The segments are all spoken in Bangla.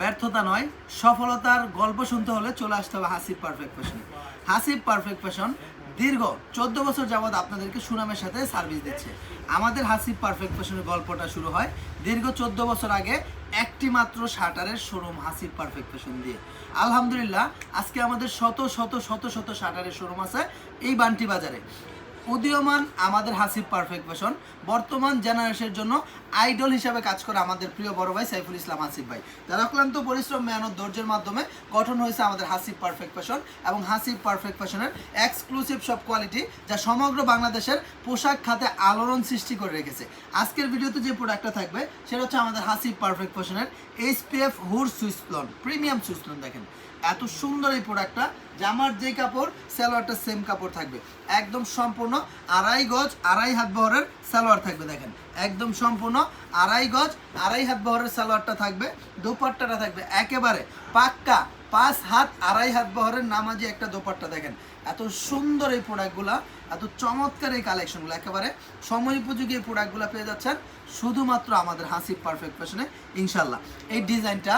ব্যর্থতা নয়, সফলতার গল্প শুনতে হলে চলে আসতে হবে Hasib perfect fashion. Hasib perfect fashion দীর্ঘ চোদ্দ বছর যাবৎ আপনাদেরকে সুনামের সাথে সার্ভিস দিচ্ছে। আমাদের হাসিব পারফেক্ট ফ্যাশনের গল্পটা শুরু হয় দীর্ঘ চোদ্দ বছর আগে একটি মাত্র শাটারের শোরুম হাসিব পারফেক্ট ফ্যাশন দিয়ে। আলহামদুলিল্লাহ, আজকে আমাদের শত শত শত শত শাটারের শোরুম আছে এই বান্টি বাজারে। উদীয়মান আমাদের হাসিব পারফেক্ট ফ্যাশন বর্তমান জেনারেশনের জন্য আইডল হিসাবে কাজ করে আমাদের প্রিয় বড় ভাই সাইফুল ইসলাম হাসিব ভাই। তার অক্লান্ত পরিশ্রম, মেহনত, ধৈর্যের মাধ্যমে গঠন হয়েছে আমাদের হাসিব পারফেক্ট ফ্যাশন এবং হাসিব পারফেক্ট ফ্যাশনের এক্সক্লুসিভ সব কোয়ালিটি যা সমগ্র বাংলাদেশের পোশাক খাতে আলোড়ন সৃষ্টি করে রেখেছে। আজকের ভিডিওতে যে প্রোডাক্টটা থাকবে, সেটা হচ্ছে আমাদের হাসিব পারফেক্ট ফ্যাশনের এইচপিএফ হুর সুইসলন প্রিমিয়াম সুইসলন দেখেন। এত সুন্দর এই প্রোডাক্টটা জামার যে কাপড়, সালোয়ারটা সেম কাপড় থাকবে। একদম সম্পূর্ণ আড়াই গজ, আড়াই হাত বহরের সালোয়ার থাকবে, দেখেন। একদম সম্পূর্ণ আড়াই গজ, আড়াই হাত বহরের সালোয়ারটা থাকবে, দোপাট্টাটা থাকবে। একেবারে পাক্কা পাঁচ হাত, আড়াই হাত বহরের নামাজি একটা দোপাট্টা, দেখেন। এত সুন্দর এই প্রোডাক্টগুলা, এত চমৎকার এই কালেকশনগুলো, একেবারে সময় উপযোগী এই প্রোডাক্টগুলো পেয়ে যাচ্ছেন শুধুমাত্র আমাদের হাসি পারফেক্ট ফ্যাশনে ইনশাল্লাহ এই ডিজাইনটা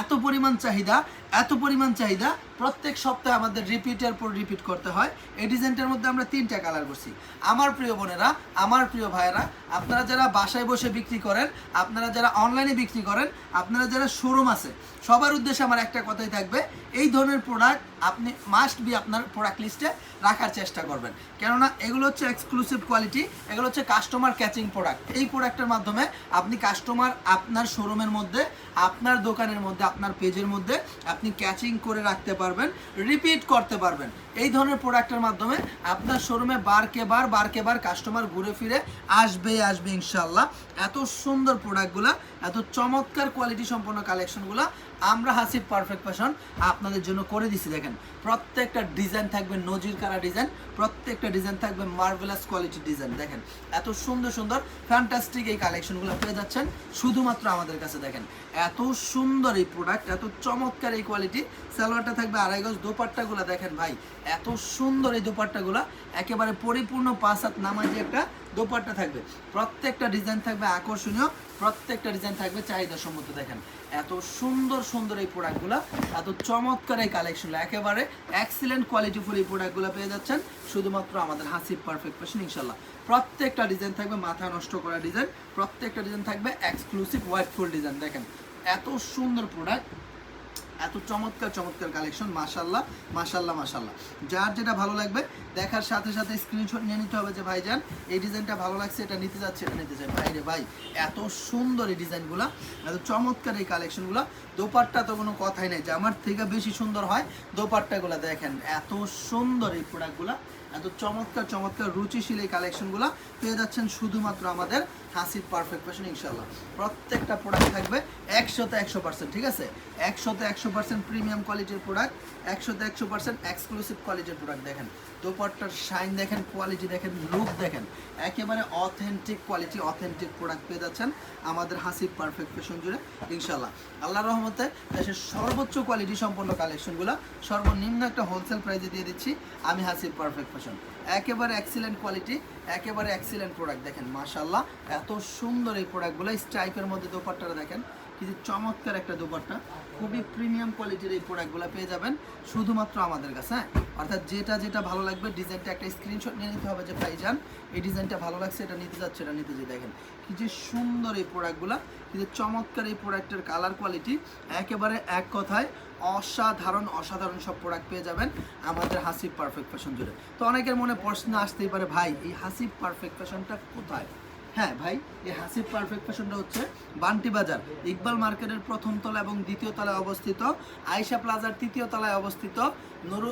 এত পরিমাণ চাহিদা এত পরিমাণ চাহিদা, প্রত্যেক সপ্তাহে আমাদের রিপিটের পর রিপিট করতে হয়। এই ডিজাইনটার মধ্যে আমরা তিনটা কালার করছি। আমার প্রিয় বোনেরা, আমার প্রিয় ভাইয়েরা, আপনারা যারা বাসায় বসে বিক্রি করেন, আপনারা যারা অনলাইনে বিক্রি করেন, আপনারা যারা শোরুম আছে, সবার উদ্দেশ্যে আমার একটা কথাই থাকবে, এই ধরনের প্রোডাক্ট আপনি মাস্ট বি আপনার প্রোডাক্ট লিস্টে রাখার চেষ্টা করবেন। কেননা এগুলো হচ্ছে এক্সক্লুসিভ কোয়ালিটি এগুলো হচ্ছে কাস্টমার ক্যাচিং প্রোডাক্ট এই প্রোডাক্টের মাধ্যমে আপনি কাস্টমার আপনার শোরুমের মধ্যে, আপনার দোকানের মধ্যে, আপনার পেজের মধ্যে, আপনি ক্যাচিং করে রাখতে পারবেন রিপিট করতে পারবেন। এই ধরনের প্রোডাক্টের মাধ্যমে আপনার শোরুমে বারকে বার বারকে বার কাস্টমার ঘুরে ফিরে আসবে আসবে ইনশাল্লাহ এত সুন্দর প্রোডাক্টগুলো এত চমৎকার কোয়ালিটি সম্পন্ন কালেকশনগুলো আমরা হাসিব পারফেক্ট ফ্যাশন আপনাদের জন্য করে দিছি, দেখেন। প্রত্যেকটা ডিজাইন থাকবে নজির কারা ডিজাইন প্রত্যেকটা ডিজাইন থাকবে মার্ভেলাস কোয়ালিটি ডিজাইন দেখেন। এত সুন্দর সুন্দর ফ্যান্টাস্টিক এই কালেকশনগুলো পেয়ে যাচ্ছেন শুধুমাত্র আমাদের কাছে, দেখেন। এত সুন্দর এই প্রোডাক্ট এত চমৎকার এই কোয়ালিটি সালোয়ারটা থাকবে আড়াই গজ দোপাট্টাগুলো, দেখেন ভাই। এত সুন্দর এই দোপাট্টাগুলো, একেবারে পরিপূর্ণ পাঁচ হাত নামাজি একটা দোপাট্টা থাকবে। প্রত্যেকটা ডিজাইন থাকবে আকর্ষণীয়, প্রত্যেকটা ডিজাইন থাকবে চাহিদা সম্মত দেখেন। এত সুন্দর সুন্দর এই প্রোডাক্টগুলো এত চমৎকার এই কালেকশনগুলো একেবারে এক্সিলেন্ট কোয়ালিটিফুল এই প্রোডাক্টগুলো পেয়ে যাচ্ছেন শুধুমাত্র আমাদের হাসিব পারফেক্ট ফ্যাশন ইনশাল্লাহ প্রত্যেকটা ডিজাইন থাকবে, মাথা নষ্ট করা ডিজাইন প্রত্যেকটা ডিজাইন থাকবে এক্সক্লুসিভ হোয়াইট ফুল ডিজাইন দেখেন। এত সুন্দর প্রোডাক্ট এত চমৎকার চমৎকার কালেকশন মাসাল্লাহ মাসাল্লাহ মাসাল্লাহ যার যেটা ভালো লাগবে, দেখার সাথে সাথে স্ক্রিনশট নিয়ে নিতে হবে যে, ভাইজান, এই ডিজাইনটা ভালো লাগছে, এটা নিতে যাচ্ছে, এটা নিতে চাই ভাই রে ভাই, এত সুন্দর এই ডিজাইনগুলো, এত চমৎকার এই কালেকশনগুলো দোপারটা তো কোনো কথাই নেই, যে আমার থেকে বেশি সুন্দর হয় দোপারটাগুলো দেখেন, এত সুন্দর এই প্রোডাক্টগুলো এত চমৎকার চমৎকার রুচিশীল এই কালেকশনগুলো পেয়ে যাচ্ছেন শুধুমাত্র আমাদের হাসির পারফেক্ট ফ্যাশন ইনশাল্লাহ প্রত্যেকটা প্রোডাক্ট থাকবে একশোতে একশো পার্সেন্ট ঠিক আছে? একশোতে একশো পার্সেন্ট প্রিমিয়াম কোয়ালিটির প্রোডাক্ট একশোতে একশো পার্সেন্ট এক্সক্লুসিভ কোয়ালিটির প্রোডাক্ট দেখেন। দোপাট্টার শাইন দেখেন কোয়ালিটি দেখেন লুক দেখেন। একেবারে অথেন্টিক কোয়ালিটি অথেন্টিক প্রোডাক্ট পেয়ে যাচ্ছেন আমাদের হাসির পারফেক্ট ফ্যাশন জুড়ে ইনশাল্লাহ আল্লাহ রহমতে দেশের সর্বোচ্চ কোয়ালিটি সম্পন্ন কালেকশনগুলো সর্বনিম্ন একটা হোলসেল প্রাইসে দিয়ে দিচ্ছি। আমি হাসির পারফেক্ট ফ্যাশন একেবারে এক্সিলেন্ট কোয়ালিটি একেবারে এক্সিলেন্ট প্রোডাক্ট দেখেন মাশাল্লাহ এত সুন্দর এই প্রোডাক্টগুলো স্ট্রাইপের মধ্যে দোপাট্টাটা দেখেন কিন্তু চমৎকার একটা দোপাট্টা। খুবই প্রিমিয়াম কোয়ালিটির এই প্রোডাক্টগুলো পেয়ে যাবেন, শুধুমাত্র আমাদের কাছে হ্যাঁ? অর্থাৎ যেটা যেটা ভালো লাগবে, ডিজাইনটা একটা স্ক্রিনশট নিয়ে নিতে হবে যে ভাই যান এই ডিজাইনটা ভালো লাগছে, এটা নিতে যাচ্ছে, এটা নিতে যে দেখেন। কি যে সুন্দর এই প্রোডাক্টগুলো কি যে চমৎকার এই প্রোডাক্টের কালার কোয়ালিটি একেবারে এক কথায় অসাধারণ অসাধারণ সব প্রোডাক্ট পেয়ে যাবেন আমাদের হাসিব পারফেক্ট ফ্যাশন জুড়ে। তো অনেকের মনে প্রশ্ন আসতেই পারে, ভাই, এই হাসিব পারফেক্ট ফ্যাশনটা কোথায়? হ্যাঁ ভাই, এই হাসিব পারফেক্ট ফ্যাশনটা হচ্ছে বান্টি বাজার, ইকবাল মার্কেটের প্রথম তলা এবং দ্বিতীয় তলায় অবস্থিত, আয়শা প্লাজার তৃতীয় তলায় অবস্থিত নুরু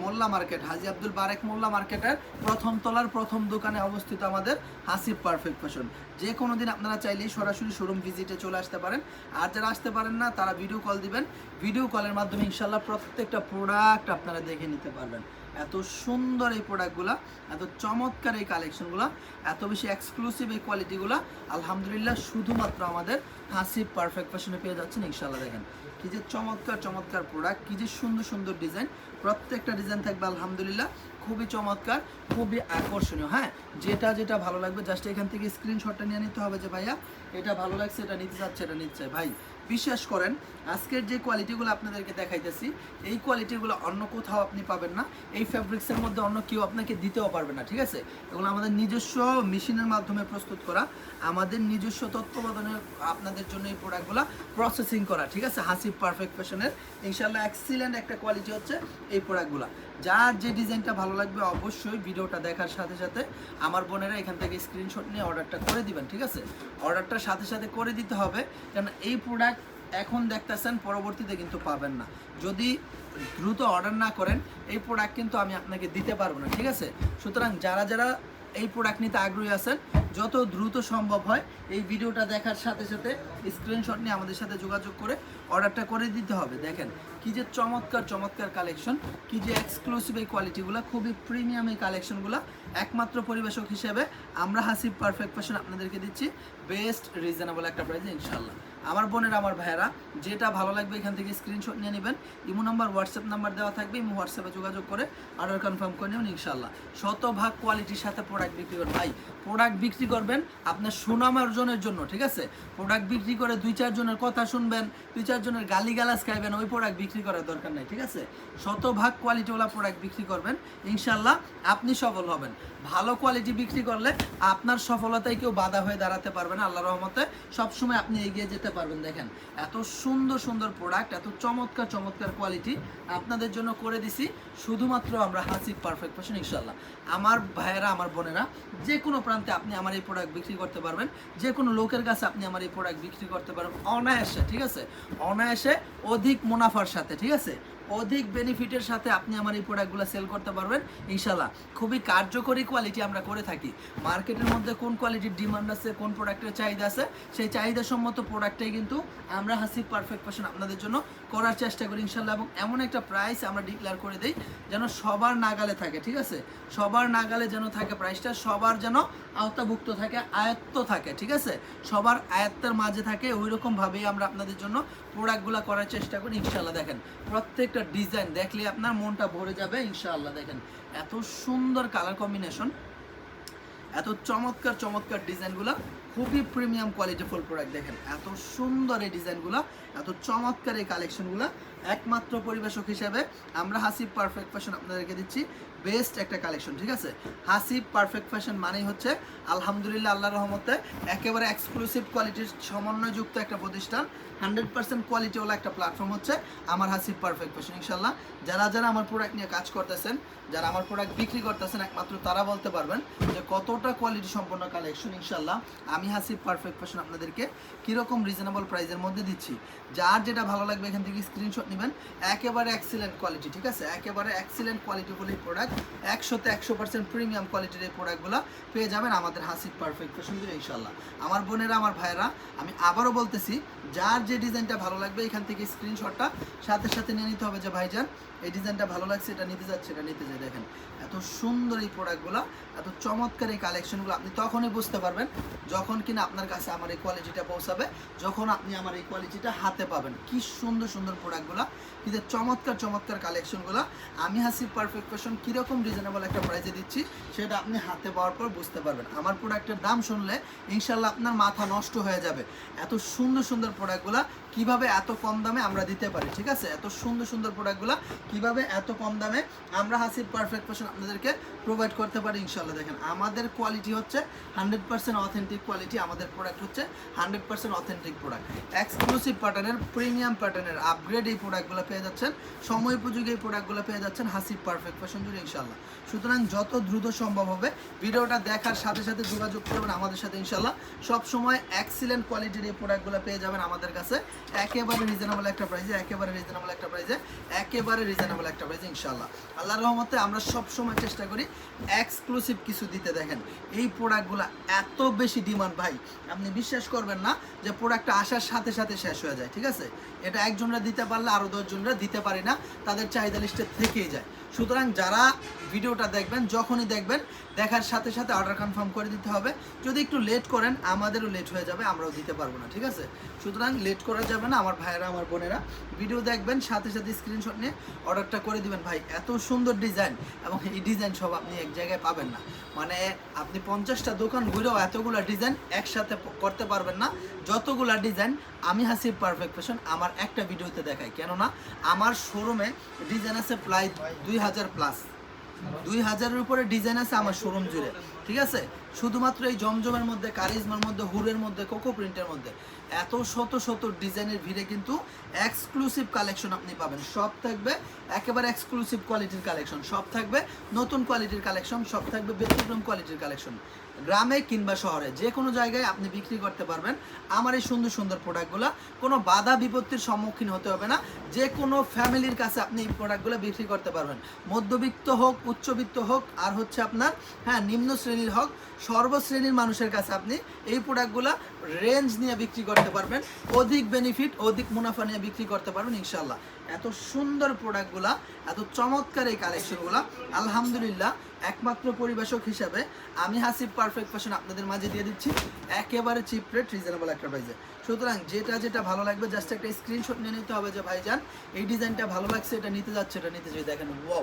মোল্লা মার্কেট, হাজি আব্দুল বারেক মোল্লা মার্কেটের প্রথম তলার প্রথম দোকানে অবস্থিত আমাদের হাসিব পারফেক্ট ফ্যাশন যে কোনো দিন আপনারা চাইলেই সরাসরি শোরুম ভিজিটে চলে আসতে পারেন। আর যারা আসতে পারেন না, তারা ভিডিও কল দিবেন। ভিডিও কলের মাধ্যমে ইনশাল্লাহ প্রত্যেকটা প্রোডাক্ট আপনারা দেখে নিতে পারবেন। এত সুন্দর এই প্রোডাক্টগুলো এত চমৎকার এই কালেকশনগুলো এত বেশি এক্সক্লুসিভ এই কোয়ালিটিগুলো আলহামদুলিল্লাহ শুধুমাত্র আমাদের হাসি পারফেক্ট ফ্যাশনে পেয়ে যাচ্ছেন ইনশাল্লাহ দেখেন। কী যে চমৎকার চমৎকার প্রোডাক্ট কী যে সুন্দর সুন্দর ডিজাইন প্রত্যেকটা ডিজাইন থাকবে, আলহামদুলিল্লাহ। খুবই চমৎকার, খুবই আকর্ষণীয়। হ্যাঁ যেটা যেটা ভালো লাগবে জাস্ট এখান থেকে স্ক্রিনশটটা নিয়ে নিতে হবে যে, ভাইয়া, এটা ভালো লাগছে, এটা নিতে চাচ্ছে, এটা নিতে চাই ভাই, বিশ্বাস করেন, আজকের যে কোয়ালিটিগুলো আপনাদেরকে দেখাইতেছি, এই কোয়ালিটিগুলো অন্য কোথাও আপনি পাবেন না। এই ফ্যাব্রিক্সের মধ্যে অন্য কেউ আপনাকে দিতেও পারবে না, ঠিক আছে? এগুলো আমাদের নিজস্ব মেশিনের মাধ্যমে প্রস্তুত করা, আমাদের নিজস্ব তত্ত্বাবধানে আপনাদের জন্য এই প্রোডাক্টগুলো প্রসেসিং করা, ঠিক আছে? হাসিব পারফেক্ট ফ্যাশনের ইনশাল্লাহ এক্সিলেন্ট একটা কোয়ালিটি হচ্ছে এই প্রোডাক্টগুলো যার যে ডিজাইনটা ভালো লাগবে অবশ্যই ভিডিওটা দেখার সাথে সাথে আমার বোনেরা এখান থেকে স্ক্রিনশট নিয়ে অর্ডারটা করে দিবেন, ঠিক আছে? অর্ডারটা সাথে সাথে করে দিতে হবে, কেন এই প্রোডাক্ট এখন দেখতেছেন, পরবর্তীতে কিন্তু পাবেন না। যদি দ্রুত অর্ডার না করেন, এই প্রোডাক্ট কিন্তু আমি আপনাকে দিতে পারব না, ঠিক আছে? সুতরাং যারা যারা এই প্রোডাক্ট নিতে আগ্রহী আছেন, যত দ্রুত সম্ভব হয় এই ভিডিওটা দেখার সাথে সাথে স্ক্রিনশট নিয়ে আমাদের সাথে যোগাযোগ করে অর্ডারটা করে দিতে হবে। দেখেন, কি যে চমৎকার চমৎকার কালেকশন কি যে এক্সক্লুসিভ এই কোয়ালিটিগুলো খুবই প্রিমিয়াম এই কালেকশনগুলো একমাত্র পরিবেশক হিসেবে আমরা হাসিব পারফেক্ট ফ্যাশন আপনাদেরকে দিচ্ছি বেস্ট রিজনেবল একটা প্রাইসে ইনশাল্লাহ আমার বোনের, আমার ভাইয়েরা, যেটা ভালো লাগবে এখান থেকে স্ক্রিনশট নিয়ে নেবেন। ইমো নাম্বার হোয়াটসঅ্যাপ নাম্বার দেওয়া থাকবে, ইমো হোয়াটসঅ্যাপে যোগাযোগ করে অর্ডার কনফার্ম করে নেবেন ইনশাল্লাহ শতভাগ কোয়ালিটির সাথে প্রোডাক্ট বিক্রি করবেন। ভাই প্রোডাক্ট বিক্রি করবেন আপনার সুনাম অর্জনের জন্য, ঠিক আছে? প্রোডাক্ট বিক্রি করে দুই চারজনের কথা শুনবেন, দুই চারজনের গালি গালাজ খাইবেন, ওই প্রোডাক্ট বিক্রি করার দরকার নাই, ঠিক আছে? শতভাগ কোয়ালিটিওয়ালা প্রোডাক্ট বিক্রি করবেন ইনশাল্লাহ আপনি সফল হবেন। ভালো কোয়ালিটি বিক্রি করলে আপনার সফলতায় কেউ বাধা হয়ে দাঁড়াতে পারবে না আল্লাহ রহমতে। সবসময় আপনি এগিয়ে যেতে পারবেন, দেখেন। এত সুন্দর সুন্দর প্রোডাক্ট এত চমৎকার চমৎকার কোয়ালিটি আপনাদের জন্য করে দিছি। শুধুমাত্র আমরা হাসি পারফেক্ট ফ্যাশন ইনশাল্লাহ আমার ভাইয়েরা, আমার বোনেরা, যে কোনো প্রান্তে আপনি আমার এই প্রোডাক্ট বিক্রি করতে পারবেন। যে কোনো লোকের কাছে আপনি আমার এই প্রোডাক্ট বিক্রি করতে পারবেন অনায়াসে, ঠিক আছে? অনায়াসে অধিক মুনাফার সাথে, ঠিক আছে? অধিক বেনিফিটের সাথে আপনি আমার এই প্রোডাক্টগুলো সেল করতে পারবেন ইনশাল্লাহ খুবই কার্যকরী কোয়ালিটি আমরা করে থাকি। মার্কেটের মধ্যে কোন কোয়ালিটির ডিমান্ড আছে, কোন প্রোডাক্টের চাহিদা আছে, সেই চাহিদা সম্মত প্রোডাক্টটাই কিন্তু আমরা হাসি পারফেক্ট পার্সেন্ট আপনাদের জন্য করার চেষ্টা করি ইনশাল্লাহ এবং এমন একটা প্রাইস আমরা ডিক্লেয়ার করে দিই যেন সবার নাগালে থাকে, ঠিক আছে? সবার নাগালে যেন থাকে প্রাইসটা সবার যেন আওতাভুক্ত থাকে, আয়ত্ত থাকে, ঠিক আছে? সবার আয়ত্তের মাঝে থাকে ওই রকমভাবেই আমরা আপনাদের জন্য প্রোডাক্টগুলো করার চেষ্টা করি ইনশাল্লাহ দেখেন, প্রত্যেকটা ডিজাইন দেখলে আপনার মনটা ভরে যাবে, ইনশাআল্লাহ। দেখেন, এত সুন্দর কালার কম্বিনেশন এত চমৎকার চমৎকার ডিজাইনগুলো খুবই প্রিমিয়াম কোয়ালিটি ফুল প্রোডাক্ট দেখেন, এত সুন্দর এই ডিজাইনগুলো এত চমৎকার এই কালেকশনগুলো একমাত্র পরিবেশক হিসেবে আমরা হাসিব পারফেক্ট ফ্যাশন আপনাদেরকে দিচ্ছি। বেস্ট একটা কালেকশন ঠিক আছে? হাসিব পারফেক্ট ফ্যাশন মানেই হচ্ছে আলহামদুলিল্লাহ আল্লাহ রহমতে একেবারে এক্সক্লুসিভ কোয়ালিটির সমন্বয়যুক্ত একটা প্রতিষ্ঠান। হান্ড্রেড পার্সেন্ট কোয়ালিটিওয়ালা একটা প্ল্যাটফর্ম হচ্ছে আমার হাসিব পারফেক্ট ফ্যাশন ইনশাল্লাহ যারা যারা আমার প্রোডাক্ট নিয়ে কাজ করতেছেন, যারা আমার প্রোডাক্ট বিক্রি করতেছেন, একমাত্র তারা বলতে পারবেন যে কতটা কোয়ালিটি সম্পন্ন কালেকশন ইনশাল্লাহ আমি হাসিব পারফেক্ট ফ্যাশন আপনাদেরকে কীরকম রিজনেবল প্রাইসের মধ্যে দিচ্ছি। যার যেটা ভালো লাগবে এখান থেকে স্ক্রিনশট নেবেন। একেবারে এক্সিলেন্ট কোয়ালিটি ঠিক আছে? একেবারে এক্সিলেন্ট কোয়ালিটিফুল এই প্রোডাক্ট একশোতে একশো পার্সেন্ট প্রিমিয়াম কোয়ালিটির এই প্রোডাক্টগুলো পেয়ে যাবেন আমাদের হাসিব পারফেক্ট ফ্যাশন দিয়ে ইনশাল্লাহ আমার বোনেরা, আমার ভাইয়েরা, আমি আবারও বলতেছি, যার যে ডিজাইনটা ভালো লাগবে, এখান থেকে স্ক্রিনশটটা সাথে সাথে নিয়ে নিতে হবে যে ভাইজান, এই ডিজাইনটা ভালো লাগছে, এটা নিতে যাচ্ছে, এটা নিতে যাই, দেখেন। এত সুন্দর এই প্রোডাক্টগুলো এত চমৎকার এই কালেকশনগুলো আপনি তখনই বুঝতে পারবেন যখন কিনা আপনার কাছে আমার এই কোয়ালিটিটা পৌঁছাবে, যখন আপনি আমার এই কোয়ালিটিটা হাতে পাবেন। কি সুন্দর সুন্দর প্রোডাক্টগুলো কিন্তু চমৎকার চমৎকার কালেকশনগুলো আমি হাসি পারফেক্ট ফ্যাশন কীরকম রিজনেবল একটা প্রাইসে দিচ্ছি, সেটা আপনি হাতে পাওয়ার পর বুঝতে পারবেন। আমার প্রোডাক্টের দাম শুনলে ইনশাল্লাহ আপনার মাথা নষ্ট হয়ে যাবে। এত সুন্দর সুন্দর প্রোডাক্টগুলো কীভাবে এত কম দামে আমরা দিতে পারি, ঠিক আছে? এত সুন্দর সুন্দর প্রোডাক্টগুলো কীভাবে এত কম দামে আমরা হাসির পারফেক্ট ফ্যাশন আপনাদেরকে প্রোভাইড করতে পারি ইনশাল্লাহ দেখেন, আমাদের কোয়ালিটি হচ্ছে হান্ড্রেড পার্সেন্ট অথেন্টিক কোয়ালিটি আমাদের প্রোডাক্ট হচ্ছে hundred percent authentic product exclusive প্যাটার্নের প্রিমিয়াম প্যাটার্নের আপগ্রেড এই প্রোডাক্টগুলো পেয়ে যাচ্ছেন, সময় উপযোগী এই প্রোডাক্টগুলো পেয়ে যাচ্ছেন হাসির পারফেক্ট ফ্যাশন জুড়ে ইনশাল্লাহ সুতরাং যত দ্রুত সম্ভব হবে, ভিডিওটা দেখার সাথে সাথে যোগাযোগ করবেন আমাদের সাথে ইনশাল্লাহ সব সময় এক্সিলেন্ট কোয়ালিটির এই প্রোডাক্টগুলো পেয়ে যাবেন আমাদের কাছে। একেবারে রিজনেবল একটা প্রাইজে একেবারে রিজনেবল একটা প্রাইজে একেবারে রিজনেবল একটা প্রাইসে ইনশাল্লাহ আল্লাহর রহমতে আমরা সব সময় চেষ্টা করি এক্সক্লুসিভ কিছু দিতে, দেখেন। এই প্রোডাক্টগুলো এত বেশি ডিমান্ড ভাই। আপনি বিশ্বাস করবেন না যে প্রোডাক্টটা আসার সাথে সাথে শেষ হয়ে যায়, ঠিক আছে? এটা একজনরা দিতে পারলে আরও দশজনরা দিতে পারি না, তাদের চাহিদা লিস্টে থেকেই যায়। সুতরাং যারা ভিডিওটা দেখবেন, যখনই দেখবেন, দেখার সাথে সাথে অর্ডার কনফার্ম করে দিতে হবে। যদি একটু লেট করেন, আমাদেরও লেট হয়ে যাবে, আমরাও দিতে পারব না, ঠিক আছে? সুতরাং লেট করা যাবে না, আমার ভাইয়েরা, আমার বোনেরা। ভিডিও দেখবেন, সাথে সাথে স্ক্রিনশট নিয়ে অর্ডারটা করে দিবেন। ভাই, এত সুন্দর ডিজাইন এবং এই ডিজাইন সব আপনি এক জায়গায় পাবেন না। মানে আপনি পঞ্চাশটা দোকান ঘুরেও এতগুলো ডিজাইন একসাথে করতে পারবেন না। যতগুলা ডিজাইন আমি হাসিব পারফেক্ট ফ্যাশন আমার একটা ভিডিওতে দেখাই। কেননা, আমার শোরুমে ডিজাইন আছে প্রায় দুই হাজার প্লাস দুই হাজারের উপরে ডিজাইন আছে আমার শোরুম জুড়ে, ঠিক আছে? শুধুমাত্র এই জমজমের মধ্যে, কারিজমার মধ্যে, হুরের মধ্যে কোকো প্রিন্টের মধ্যে। এত শত শত ডিজাইনের ভিড়ে কিন্তু এক্সক্লুসিভ কালেকশন আপনি পাবেন। সব থাকবে একেবারে এক্সক্লুসিভ কোয়ালিটির কালেকশন সব থাকবে নতুন কোয়ালিটির কালেকশন সব থাকবে ব্যতিক্রম কোয়ালিটির কালেকশন গ্রামে কিংবা শহরে যে কোনো জায়গায় আপনি বিক্রি করতে পারবেন। আমার এই সুন্দর সুন্দর প্রোডাক্টগুলো, কোনো বাধা বিপত্তির সম্মুখীন হতে হবে না। যে কোনো ফ্যামিলির কাছে আপনি এই প্রোডাক্টগুলো বিক্রি করতে পারবেন। মধ্যবিত্ত হোক, উচ্চবিত্ত হোক, আর হচ্ছে আপনার হ্যাঁ নিম্ন শ্রেণির হোক, সর্বশ্রেণীর মানুষের কাছে আপনি এই প্রোডাক্টগুলো রেঞ্জ নিয়ে বিক্রি করতে পারবেন। অধিক বেনিফিট অধিক মুনাফা নিয়ে বিক্রি করতে পারবেন ইনশাল্লাহ এত সুন্দর প্রোডাক্টগুলা, এত চমৎকার এই কালেকশনগুলো আলহামদুলিল্লাহ। একমাত্র পরিবেশক হিসাবে আমি হাসিব পারফেক্ট ফ্যাশন আপনাদের মাঝে দিয়ে দিচ্ছি। একেবারে চিপ রেট রিজনেবল একটা প্রাইসে সুতরাং যেটা যেটা ভালো লাগবে জাস্ট একটা স্ক্রিনশট নিয়ে নিতে হবে যে, ভাইজান, এই ডিজাইনটা ভালো লাগছে, এটা নিতে যাচ্ছে, এটা নিতে চাই দেখেন ওয়াও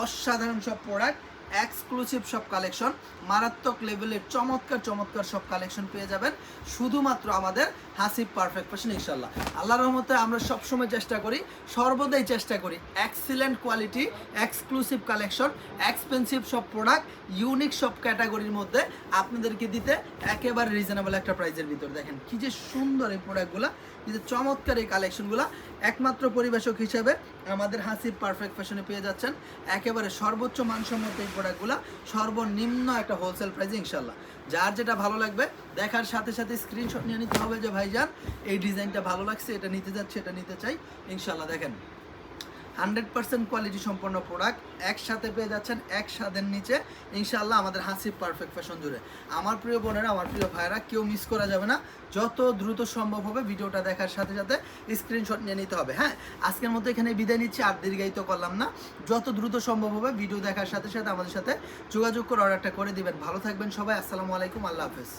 অসাধারণ সব প্রোডাক্ট এক্সক্লুসিভ সব কালেকশন মারাত্মক লেভেলের চমৎকার চমৎকার সব কালেকশন পেয়ে যাবেন। শুধুমাত্র আমাদের হাসিব পারফেক্ট ফ্যাশন ইনশাল্লাহ আল্লাহর রহমতে আমরা সবসময় চেষ্টা করি, সর্বদাই চেষ্টা করি। Excellent quality exclusive collection expensive সব প্রোডাক্ট ইউনিক সব ক্যাটাগরির মধ্যে আপনাদেরকে দিতে একেবারে রিজনেবল একটা প্রাইজের ভিতর। দেখেন কি যে সুন্দর এই প্রোডাক্টগুলো কি যে চমৎকার এই কালেকশনগুলো একমাত্র পরিবেশক হিসেবে আমাদের হাসিব পারফেক্ট ফ্যাশনে পেয়ে যাচ্ছেন। একেবারে সর্বোচ্চ মানসম্মত প্রোডাক্টগুলো সর্বনিম্ন একটা হোলসেল প্রাইস ইনশাল্লাহ যার যেটা ভালো লাগবে, দেখার সাথে সাথে স্ক্রিনশট নিয়ে নিতে হবে যে ভাইজান, এই ডিজাইনটা ভালো লাগছে, এটা নিতে যাচ্ছে, এটা নিতে চাই ইনশাল্লাহ দেখেন। হান্ড্রেড পার্সেন্ট কোয়ালিটি সম্পন্ন প্রোডাক্ট একসাথে পেয়ে যাচ্ছেন এক স্বাদের নিচে। ইনশাল্লাহ আমাদের হাসি পারফেক্ট ফ্যাশন জুড়ে। আমার প্রিয় বোনেরা, আমার প্রিয় ভাইয়েরা, কেউ মিস করা যাবে না। যত দ্রুত সম্ভব হবে ভিডিওটা দেখার সাথে সাথে স্ক্রিনশট নিয়ে নিতে হবে হ্যাঁ? আজকের মতো এখানে বিদায় নিচ্ছি, আর দীর্ঘায়িত করলাম না। যত দ্রুত সম্ভব হবে ভিডিও দেখার সাথে সাথে আমাদের সাথে যোগাযোগ করে অর্ডারটা করে দিবেন। ভালো থাকবেন সবাই, আসসালামু আলাইকুম, আল্লাহ হাফেজ।